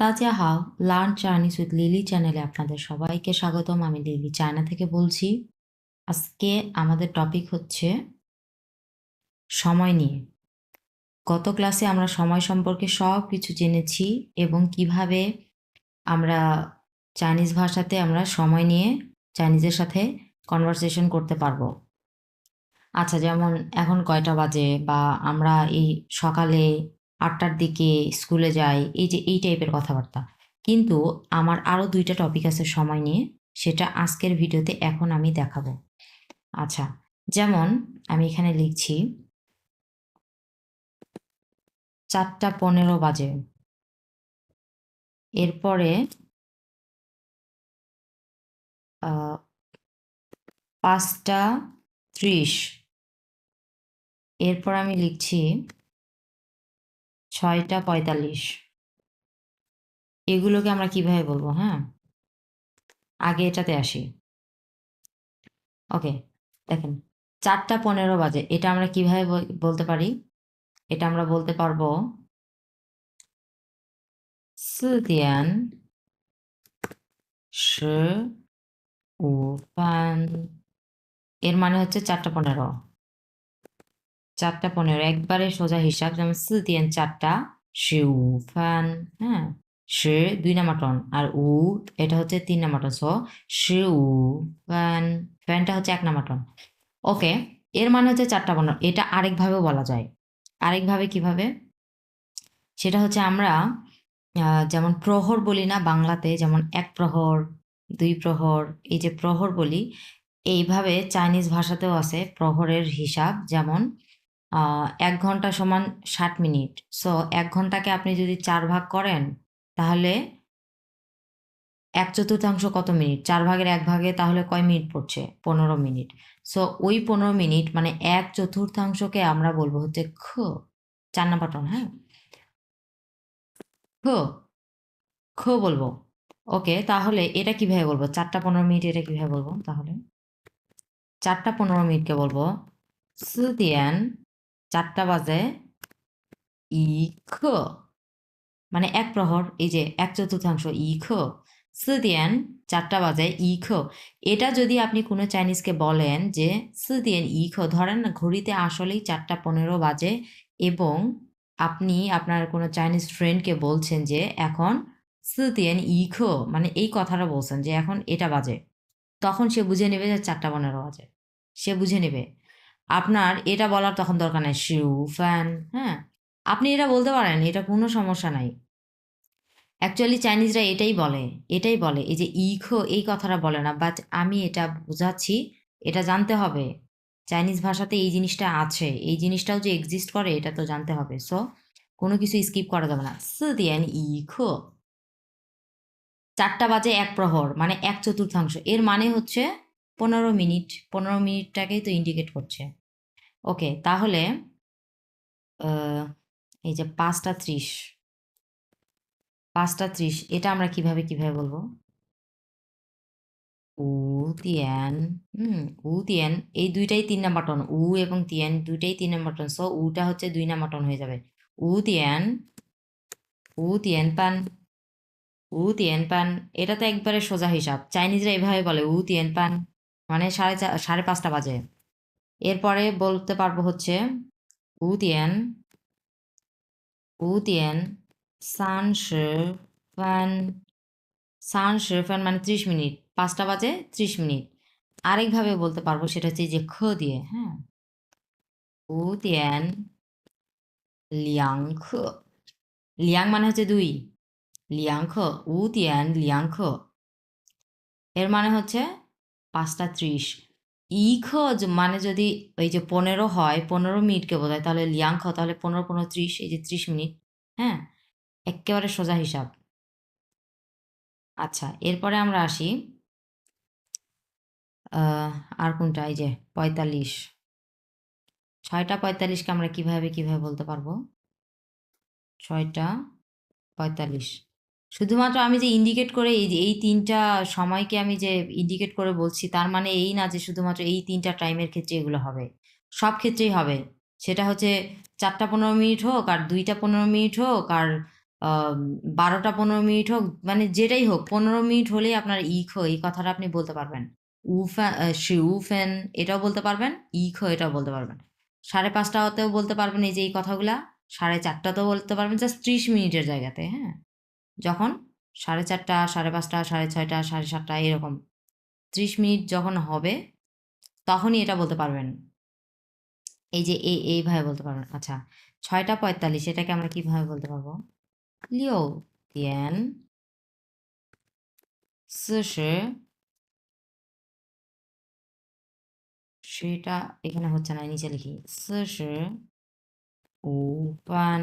Tazia how, learn Chinese with Lily চ্যানেলে আপনাদের সবাইকে স্বাগতম। আমি লিলি চায়না থেকে বলছি। আজকে আমাদের টপিক হচ্ছে সময় নিয়ে। গত ক্লাসে আমরা সময় সম্পর্কে সব কিছু জেনেছি এবং কীভাবে আমরা চাইনিজ ভাষাতে আমরা সময় নিয়ে চাইনিজের সাথে কনভারসেশন করতে পারব। আচ্ছা যেমন এখন কয়টা বাজে বা আমরা এই সকালে আটটার দিকে স্কুলে যাই, এই যে এই টাইপের কথাবার্তা। কিন্তু আমার আরও দুইটা টপিক আছে সময় নিয়ে, সেটা আজকের ভিডিওতে এখন আমি দেখাবো। আচ্ছা যেমন আমি এখানে লিখছি, চারটা পনেরো বাজে। এরপরে পাঁচটা ত্রিশ। এরপর আমি লিখছি ছয়টা পঁয়তাল্লিশ। এগুলোকে আমরা কীভাবে বলব হ্যাঁ? আগে এটাতে আসি। ওকে, দেখেন, চারটা পনেরো বাজে। এটা আমরা কীভাবে বলতে পারি? এটা আমরা বলতে পারব, সিদিয়ান ও এর মানে হচ্ছে চারটা পনেরো। চারটা পনেরো, একবারে সোজা হিসাব, যেমন সি তিন চারটা, সে ফান হ্যাঁ সে দুই নাম্বার টন, আর উ, এটা হচ্ছে তিন নাম্বার টন, সো সে উ ফ্যান ফ্যানটা হচ্ছে এক নাম্বার টন। ওকে, এর মানে হচ্ছে চারটা পনেরো, এটা আরেকভাবেও বলা যায়। আরেকভাবে কীভাবে? সেটা হচ্ছে আমরা যেমন প্রহর বলি না বাংলাতে, যেমন এক প্রহর, দুই প্রহর, এই যে প্রহর বলি, এইভাবে চাইনিজ ভাষাতেও আছে প্রহরের হিসাব, যেমন এক ঘণ্টা সমান ষাট মিনিট। সো এক ঘন্টাকে আপনি যদি চার ভাগ করেন, তাহলে এক চতুর্থাংশ কত মিনিট? চার ভাগের এক ভাগে তাহলে কয় মিনিট পড়ছে? পনেরো মিনিট। সো ওই পনেরো মিনিট মানে এক চতুর্থাংশকে আমরা বলব হচ্ছে খ। চার নাম্বার টন হ্যাঁ? খ। খ বলব। ওকে, তাহলে এটা কীভাবে বলব? চারটা পনেরো মিনিট এটা কীভাবে বলব? তাহলে চারটা পনেরো মিনিটকে বলব। সিদিয়ান চারটা বাজে। ই খ মানে এক প্রহর, এই যে এক চতুর্থাংশ ই খ সিদিয়ান চারটা বাজে ই খ এটা যদি আপনি কোনো চাইনিজকে বলেন যে সিদিয়ান ই খ ধরেন ঘড়িতে আসলেই চারটা পনেরো বাজে এবং আপনি আপনার কোনো চাইনিজ ফ্রেন্ডকে বলছেন যে, এখন সিদিয়ান ই খ মানে এই কথাটা বলছেন যে, এখন এটা বাজে তখন সে বুঝে নেবে যে, চারটা পনেরো বাজে। সে বুঝে নেবে। আপনার এটা বলার তখন দরকার নেই। শিউ ফ্যান হ্যাঁ? আপনি এটা বলতে পারেন, এটা কোনো সমস্যা নাই। অ্যাকচুয়ালি চাইনিজরা এটাই বলে এটাই বলে, এই যে ইখো এই কথাটা বলে না বাট আমি এটা বোঝাচ্ছি, এটা জানতে হবে। চাইনিজ ভাষাতে এই জিনিসটা আছে, এই জিনিসটাও যে এক্সিস্ট করে, এটা তো জানতে হবে। সো কোনো কিছু স্কিপ করা যাবে না। সিদিয়ান ইখো চারটা বাজে এক প্রহর মানে এক চতুর্থাংশ। এর মানে হচ্ছে পনেরো মিনিট, পনেরো মিনিটটাকেই তো ইন্ডিকেট করছে। ওকে তাহলে এই যে পাঁচটা ত্রিশ পাঁচটা ত্রিশ, এটা আমরা কীভাবে কীভাবে বলব? উ তিয়ান হুম, উ তিয়ান এই দুইটাই তিন নাম্বার টন, উ এবং তিয়ান দুইটাই তিন নাম্বার টন সো উটা হচ্ছে দুই নাম্বার টন হয়ে যাবে। উ তিয়ান উ তিয়ান পান, উ তিয়ান পান, এটা তো একবারে সোজা হিসাব। চাইনিজরা এভাবে বলে, উ তিয়ান পান। মানে সাড়ে চা, সাড়ে পাঁচটা বাজে। এরপরে বলতে পারব হচ্ছে উ তিয়ান উ তিয়ান সান ফান সান ফান মানে ত্রিশ মিনিট, পাঁচটা বাজে ত্রিশ মিনিট। আরেকভাবে বলতে পারব সেটা হচ্ছে যে খ দিয়ে হ্যাঁ? উ তিয়ান লিয়াং খ। লিয়াং মানে হচ্ছে দুই, লিয়াং খ উ তিয়ান লিয়াং খ। এর মানে হচ্ছে পাঁচটা ত্রিশ। ই খ মানে যদি ওই যে পনেরো হয়, পনেরো মিনিটকে বোঝায়, তাহলে লিয়াং খ তাহলে পনেরো পনেরো, ত্রিশ, এই যে ত্রিশ মিনিট হ্যাঁ? একেবারে সোজা হিসাব। আচ্ছা এরপরে আমরা আসি আর কোনটা? এই যে পঁয়তাল্লিশ। ছয়টা পঁয়তাল্লিশকে আমরা কীভাবে কীভাবে বলতে পারব? ছয়টা পঁয়তাল্লিশ। শুধুমাত্র আমি যে ইন্ডিকেট করে এই যে এই তিনটা সময়কে আমি যে ইন্ডিকেট করে বলছি, তার মানে এই না যে শুধুমাত্র এই তিনটা টাইমের ক্ষেত্রে এগুলো হবে। সব ক্ষেত্রেই হবে। সেটা হচ্ছে চারটা পনেরো মিনিট হোক আর দুইটা পনেরো মিনিট হোক আর বারোটা পনেরো মিনিট হোক মানে যেটাই হোক, পনেরো মিনিট হলেই আপনার ইখ এই কথাটা আপনি বলতে পারবেন। সে উফেন এটাও বলতে পারবেন ইখ এটাও বলতে পারবেন। সাড়ে পাঁচটাতেও বলতে পারবেন এই যে এই কথাগুলা, সাড়ে চারটাতেও বলতে পারবেন জাস্ট ত্রিশ মিনিটের জায়গাতে হ্যাঁ? যখন সাড়ে চারটা, সাড়ে পাঁচটা, সাড়ে ছয়টা, সাড়ে সাতটা এরকম ত্রিশ মিনিট যখন হবে তখনই এটা বলতে পারবেন। এই যে এ, এইভাবে বলতে পারবেন। আচ্ছা ছয়টা পঁয়তাল্লিশ এটাকে আমরা কীভাবে বলতে পারব? লিও তিয়ান সেটা এখানে হচ্ছে না নিচে লিখি। ও পান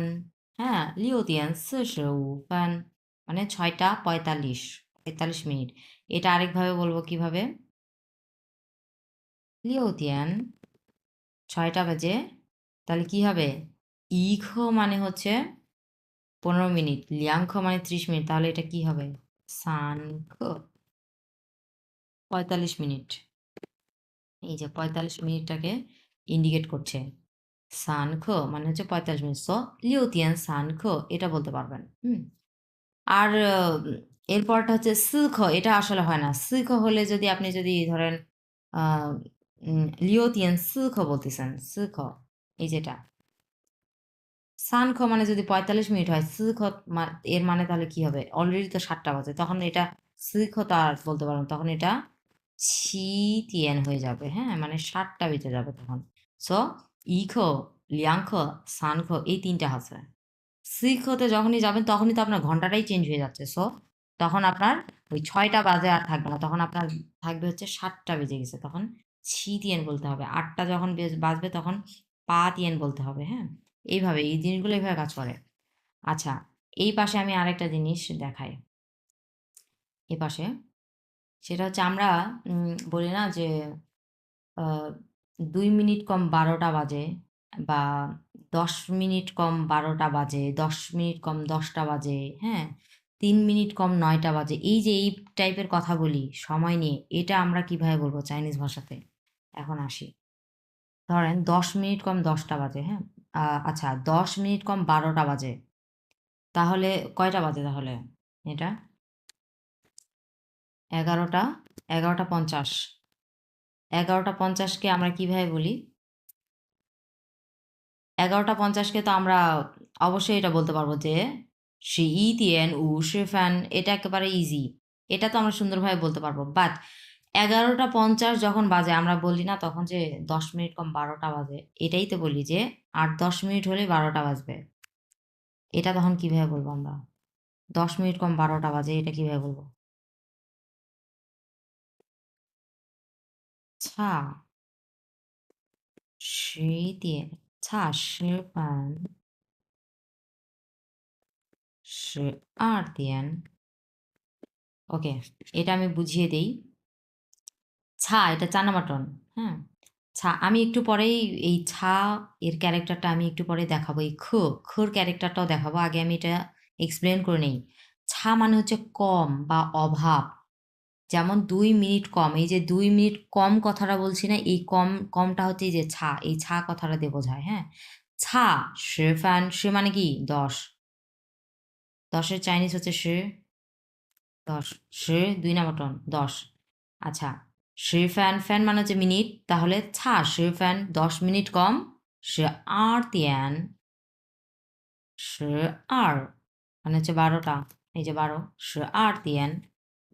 হ্যাঁ লিও তিয়ান ও পান মানে ছয়টা পঁয়তাল্লিশ পঁয়তাল্লিশ মিনিট। এটা আরেকভাবে বলব কীভাবে? লিওতিয়ান, ছয়টা বাজে, তাহলে কি হবে? ইখ মানে হচ্ছে পনেরো মিনিট লিয়াংখ মানে ত্রিশ মিনিট, তাহলে এটা কি হবে? সানখ পঁয়তাল্লিশ মিনিট। এই যে পঁয়তাল্লিশ মিনিটটাকে ইন্ডিকেট করছে। সানখ মানে হচ্ছে পঁয়তাল্লিশ মিনিট। সো লিওতিয়ান সানখ এটা বলতে পারবেন। হুম? আর এরপরটা হচ্ছে সিখ এটা আসলে হয় না। সিখ হলে যদি আপনি যদি ধরেন লিওতিয়ান সিখ বলতেছেন সিখ এই যেটা। সানখ মানে যদি পঁয়তাল্লিশ মিনিট হয় সিখ এর মানে তাহলে কি হবে? অলরেডি তো সাতটা বাজে তখন এটা সিখ তো আর বলতে পারব না, তখন এটা ছি তিয়ান হয়ে যাবে হ্যাঁ? মানে সাতটা বেজে যাবে তখন। সো ইখ লিয়াংখ সানখ এই তিনটা আছে। সিখতে যখনই যাবেন, তখনই তো আপনার ঘন্টাটাই চেঞ্জ হয়ে যাচ্ছে। সো তখন আপনার ওই ছয়টা বাজে আর থাকবে না। তখন আপনার থাকবে হচ্ছে সাতটা বেজে গেছে। তখন ছি তিয়ান বলতে হবে। আটটা যখন বেজ- বাজবে তখন পা তিয়ান বলতে হবে হ্যাঁ? এইভাবে, এই জিনিসগুলো এইভাবে কাজ করে। আচ্ছা এই পাশে আমি আরেকটা জিনিস দেখাই। এই পাশে, সেটা হচ্ছে আমরা বলি না যে দুই মিনিট কম বারোটা বাজে। বা দশ মিনিট কম বারোটা বাজে, দশ মিনিট কম দশটা বাজে হ্যাঁ? তিন মিনিট কম নয়টা বাজে, এই যে এই টাইপের কথা বলি, সময় নিয়ে, এটা আমরা কীভাবে বলব চাইনিজ ভাষাতে? এখন আসি। ধরেন দশ মিনিট কম দশটা বাজে হ্যাঁ? আচ্ছা দশ মিনিট কম বারোটা বাজে, তাহলে কয়টা বাজে তাহলে এটা? এগারোটা এগারোটা পঞ্চাশ। এগারোটা পঞ্চাশকে আমরা কীভাবে বলি? এগারোটা পঞ্চাশকে তো আমরা অবশ্যই এটা বলতে পারবো যে সে ই তিয়েন উ সে ফ্যান এটা একেবারে ইজি এটা তো আমরা সুন্দরভাবে বলতে পারবো বাট এগারোটা পঞ্চাশ যখন বাজে আমরা বলি না তখন যে দশ মিনিট কম বারোটা বাজে এটাই তো বলি যে আট দশ মিনিট হলে বারোটা বাজবে এটা তখন কিভাবে বলবো আমরা দশ মিনিট কম বারোটা বাজে এটা কিভাবে বলবো 차十点 差十分十二点ওকে এটা আমি বুঝিয়ে দেই ছা এটা চানা মাটন হ্যাঁ ছা আমি একটু পরেই এই ছা এর ক্যারেক্টারটা আমি একটু পরে দেখাবো এই খ খর ক্যারেক্টারটাও দেখাবো আগে আমি এটা এক্সপ্লেন করে নেই ছা মানে হচ্ছে কম বা অভাব যেমন দুই মিনিট কম, এই যে দুই মিনিট কম কথাটা বলছি না, এই কম, কমটা হচ্ছে এই যে ছা, এই ছা কথাটা দিয়ে বোঝায় হ্যাঁ? ছা, শে ফ্যান, শে মানে কি? দশ। দশের চাইনিজ হচ্ছে শে, দশ। শে, দুই নাম্বার টন, দশ। আচ্ছা শে ফ্যান ফ্যান মানে হচ্ছে মিনিট, তাহলে ছা, শে ফ্যান, দশ মিনিট কম সে আর তিয়ান সে আর মানে হচ্ছে বারোটা, এই যে বারো সে আর তিয়ান।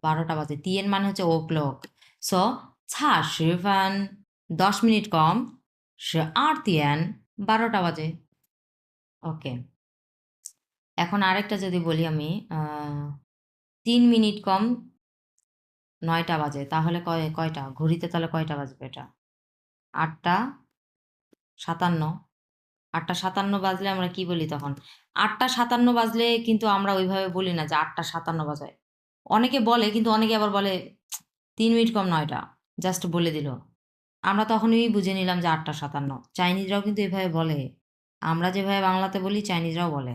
বারোটা বাজে। তিয়েন মানে হচ্ছে ও ক্লক সো ছা শিফান দশ মিনিট কম, সে আর তিয়ান, বারোটা বাজে। ওকে এখন আরেকটা যদি বলি আমি তিন মিনিট কম, নয়টা বাজে। তাহলে কয়, কয়টা? ঘড়িতে তাহলে কয়টা বাজবে এটা? আটটা সাতান্ন। আটটা সাতান্ন বাজলে আমরা কি বলি তখন? আটটা সাতান্ন বাজলে কিন্তু আমরা ওইভাবে বলি না যে আটটা সাতান্ন বাজায়। অনেকে বলে, কিন্তু অনেকে আবার বলে, তিন মিনিট কম নয়টা জাস্ট বলে দিল। আমরা তখনই বুঝে নিলাম যে আটটা সাতান্ন। চাইনিজরাও কিন্তু এভাবে বলে। আমরা যেভাবে বাংলাতে বলি, চাইনিজরাও বলে।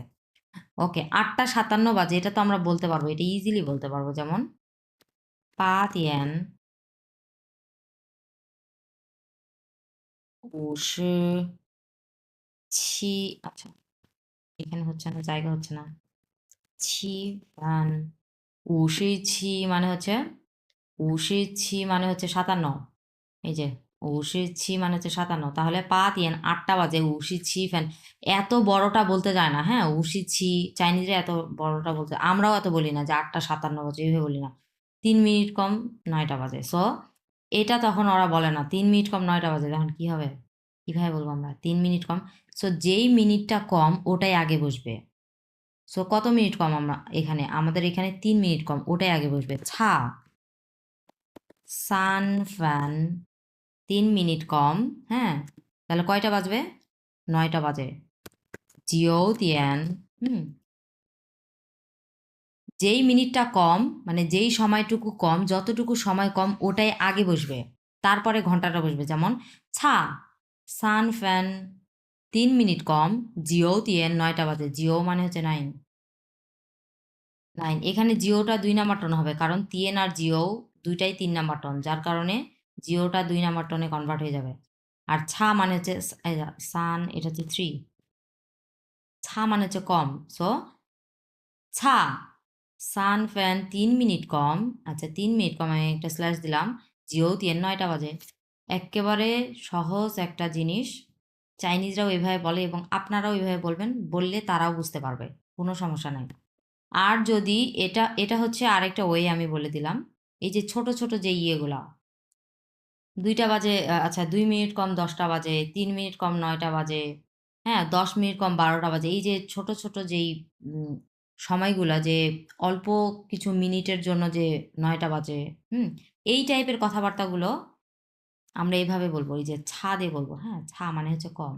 ওকে, আটটা সাতান্ন বাজে, এটা তো আমরা বলতে পারব, এটা ইজিলি বলতে পারব। যেমন, পা তিয়ান। উশি ছি আচ্ছা এখানে হচ্ছে না, জায়গা হচ্ছে না। ছি ফ্যান উশি ছি মানে হচ্ছে উশি ছি মানে হচ্ছে সাতান্ন। এই যে উশি ছি মানে হচ্ছে সাতান্ন। তাহলে পা তিয়েন আটটা বাজে উশি ছি ফ্যান। এত বড়টা বলতে যায় না হ্যাঁ? উশি ছি চাইনিজরা এত বড়টা বলতে, আমরাও এত বলি না যে আটটা সাতান্ন বাজে, এইভাবে বলি না। তিন মিনিট কম নয়টা বাজে। সো এটা তখন ওরা বলে না, তিন মিনিট কম নয়টা বাজে। তখন কি হবে? কীভাবে বলব আমরা? তিন মিনিট কম। সো যেই মিনিটটা কম, ওটাই আগে বসবে। সো কত মিনিট কম আমরা এখানে? আমাদের এখানে তিন মিনিট কম। ওটাই আগে বসবে। ছা সান ফ্যান, তিন মিনিট কম হ্যাঁ? তাহলে কয়টা বাজবে? নয়টা বাজে। জিও তিয়ান, হুম? যেই মিনিটটা কম মানে যেই সময়টুকু কম, যতটুকু সময় কম, ওটাই আগে বসবে। তারপরে ঘন্টাটা বসবে। যেমন ছা সান ফ্যান তিন মিনিট কম, জিও তিয়ান, নয়টা বাজে। জিও মানে হচ্ছে নাইন। নাইন। এখানে জিওটা দুই নাম্বার টন হবে, কারণ তিয়েন আর জিও দুইটাই তিন নাম্বার টন যার কারণে জিওটা দুই নাম্বার টনে কনভার্ট হয়ে যাবে। আর ছা মানে হচ্ছে সান, এটা হচ্ছে থ্রি। ছা মানে হচ্ছে কম সো ছা। সান, ফ্যান, তিন মিনিট কম আচ্ছা তিন মিনিট কম, আমি একটা স্ল্যাশ দিলাম, জিও তিন নয়টা বাজে। একেবারে সহজ একটা জিনিস চাইনিজরাও এভাবে বলে এবং আপনারাও এভাবে বলবেন, বললে তারাও বুঝতে পারবে, কোনো সমস্যা নাই। আর যদি এটা এটা হচ্ছে আরেকটা ওয়ে আমি বলে দিলাম, এই যে ছোট ছোট যে ইয়েগুলা, দুইটা বাজে আচ্ছা দুই মিনিট কম দশটা বাজে, তিন মিনিট কম নয়টা বাজে হ্যাঁ দশ মিনিট কম বারোটা বাজে, এই যে ছোট ছোট যেই সময়গুলা যে অল্প কিছু মিনিটের জন্য যে নয়টা বাজে, হুম, এই টাইপের কথাবার্তাগুলো আমরা এইভাবে বলব, এই যে ছা দিয়ে বলব হ্যাঁ? ছা মানে হচ্ছে কম।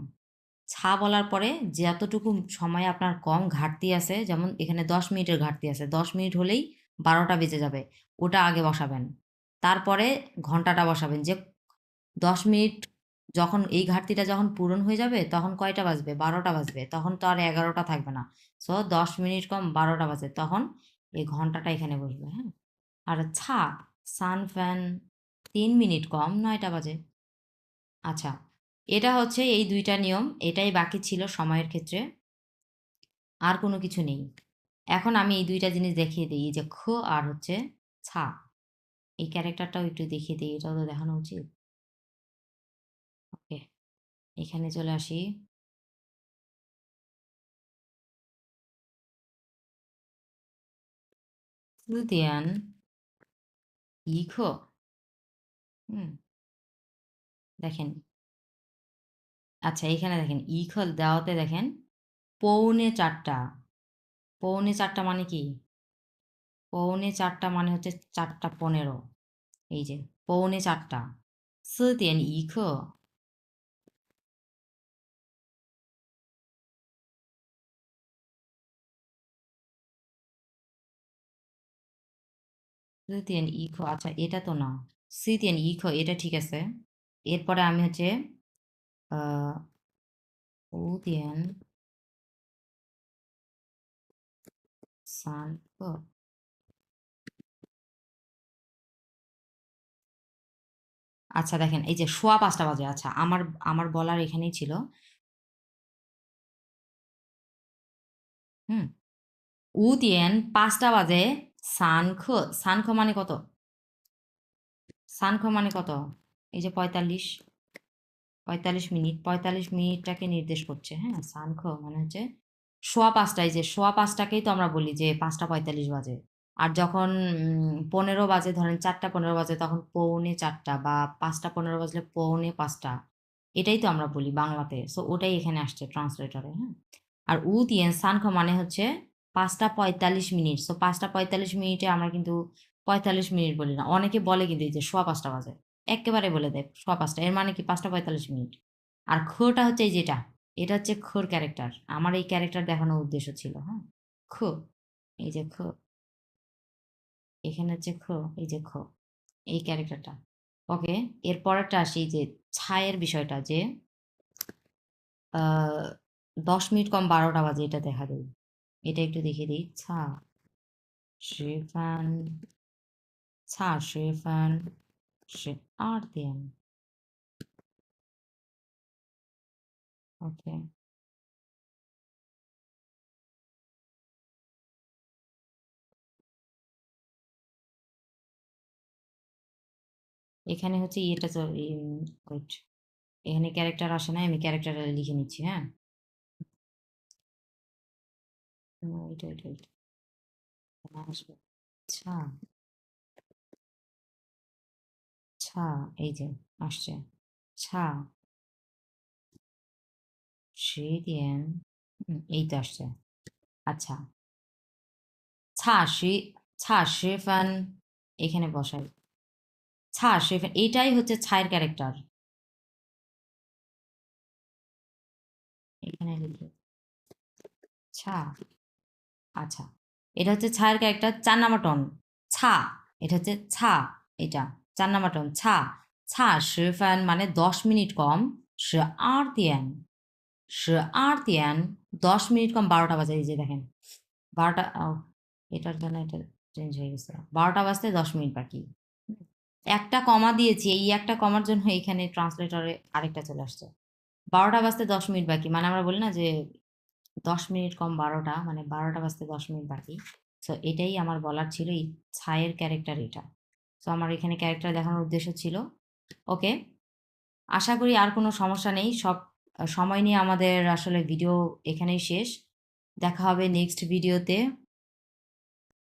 ছা বলার পরে যতটুকু সময় আপনার কম ঘাটতি আছে, যেমন এখানে দশ মিনিটের ঘাটতি আছে, দশ মিনিট হলেই বারোটা বেজে যাবে, ওটা আগে বসাবেন। তারপরে ঘন্টাটা বসাবেন, যে দশ মিনিট যখন এই ঘাটতিটা যখন পূরণ হয়ে যাবে, তখন কয়টা বাজবে? বারোটা বাজবে, তখন তো আর এগারোটা থাকবে না। সো দশ মিনিট কম, বারোটা বাজে, তখন এই ঘন্টাটা এখানে বসবে হ্যাঁ? আর ছা, সান ফ্যান তিন মিনিট কম, নয়টা বাজে। আচ্ছা এটা হচ্ছে এই দুইটা নিয়ম, এটাই বাকি ছিল সময়ের ক্ষেত্রে। আর কোনো কিছু নেই। এখন আমি এই দুইটা জিনিস দেখিয়ে দিই যে খ আর হচ্ছে ছা। এই ক্যারেক্টারটাও একটু দেখিয়ে দিই, এটাও তো দেখানো উচিত। ওকে, এখানে চলে আসি। তৃতীয়ান ইখ হুম। দেখেন। আচ্ছা এখানে দেখেন, ইখল দেওয়াতে দেখেন, পৌনে চারটা। পৌনে চারটা মানে কি? পৌনে চারটা মানে হচ্ছে চারটা পনেরো। এই যে, পৌনে চারটা। সিদিয়ান ইখ। সিদিয়ান ইখ। আচ্ছা এটা তো না। সিদিয়ান ইখ এটা ঠিক আছে। এরপরে আমি হচ্ছে উদিয়ান সান আচ্ছা দেখেন, এই যে সোয়া পাঁচটা বাজে আচ্ছা আমার আমার বলার এখানেই ছিল। হুম, উদিয়েন পাঁচটা বাজে, সানখ সানখ মানে কত? সানখ মানে কত? এই যে পঁয়তাল্লিশ। পঁয়তাল্লিশ মিনিট। পঁয়তাল্লিশ মিনিটটাকে নির্দেশ করছে হ্যাঁ? সানখ মানে হচ্ছে সোয়া পাঁচটায়। যে সোয়া পাঁচটাকেই তো আমরা বলি যে পাঁচটা পঁয়তাল্লিশ বাজে। আর যখন পনেরো বাজে, ধরেন চারটা পনেরো বাজে, তখন পৌনে চারটা বা পাঁচটা পনেরো বাজলে পৌনে পাঁচটা। এটাই তো আমরা বলি বাংলাতে। সো ওটাই এখানে আসছে ট্রান্সলেটরে হ্যাঁ? আর উ দিয়েন সানখ মানে হচ্ছে পাঁচটা পঁয়তাল্লিশ মিনিট। সো পাঁচটা পঁয়তাল্লিশ মিনিটে আমরা কিন্তু পঁয়তাল্লিশ মিনিট বলি না। অনেকে বলে কিন্তু এই যে সোয়া পাঁচটা বাজে। একেবারে বলে দেয় সোয়া পাঁচটা। এর মানে কি? পাঁচটা পঁয়তাল্লিশ মিনিট। আর খোটা হচ্ছে এই যেটা, এটা হচ্ছে খোর ক্যারেক্টার। আমার এই ক্যারেক্টার দেখানোর উদ্দেশ্য ছিল হ্যাঁ? খো এই যে খো এখানে হচ্ছে খো এই যে খো এই ক্যারেক্টারটা। ওকে, এর পরেরটা আসি যে ছায়ের বিষয়টা যে দশ মিনিট কম বারোটা বাজে এটা দেখা দিই। এটা একটু দেখিয়ে দিই। ছা 十 사실은 এখানে হচ্ছে ইয়েটা তো গুড এখানে ক্যারেক্টার আসে না, আমি ক্যারেক্টার লিখে নিচ্ছি হ্যাঁ? আচ্ছা। আচ্ছা এই যে, আসছে। আচ্ছা দিয়েন এই তো আসছে। আচ্ছা। ছা শি ছা, শিফান, এখানে বসাই। ছা, শিফান এটাই হচ্ছে ছায়ের ক্যারেক্টার। এখানে লিখে। ছা। আচ্ছা। এটা হচ্ছে ছায়ের ক্যারেক্টার, চার নাম্বার টন। ছা, এটা হচ্ছে ছা এটা চার নাম্বার টন ছা। ছা শিফান মানে দশ মিনিট কম সে আর দিয়ান সে আর দিয়ান দশ মিনিট কম, বারোটা বাজে, এই যে দেখেন। বারোটা এটার জন্য এটা চেঞ্জ হয়ে গেছে। বারোটা বাজতে দশ মিনিট বাকি। একটা কমা দিয়েছি, এই একটা কমার জন্য এখানে ট্রান্সলেটরে আরেকটা চলে আসছে। বারোটা বাজতে দশ মিনিট বাকি মানে আমরা বলি না যে দশ মিনিট কম বারোটা মানে বারোটা বাজতে দশ মিনিট বাকি। সো এটাই আমার বলার ছিল এই ছায়ের ক্যারেক্টার এটা। সো আমার এখানে ক্যারেক্টার দেখানোর উদ্দেশ্য ছিল। ওকে আশা করি আর কোনো সমস্যা নেই। সব, সময় নিয়ে আমাদের আসলে ভিডিও এখানেই শেষ। দেখা হবে নেক্সট ভিডিওতে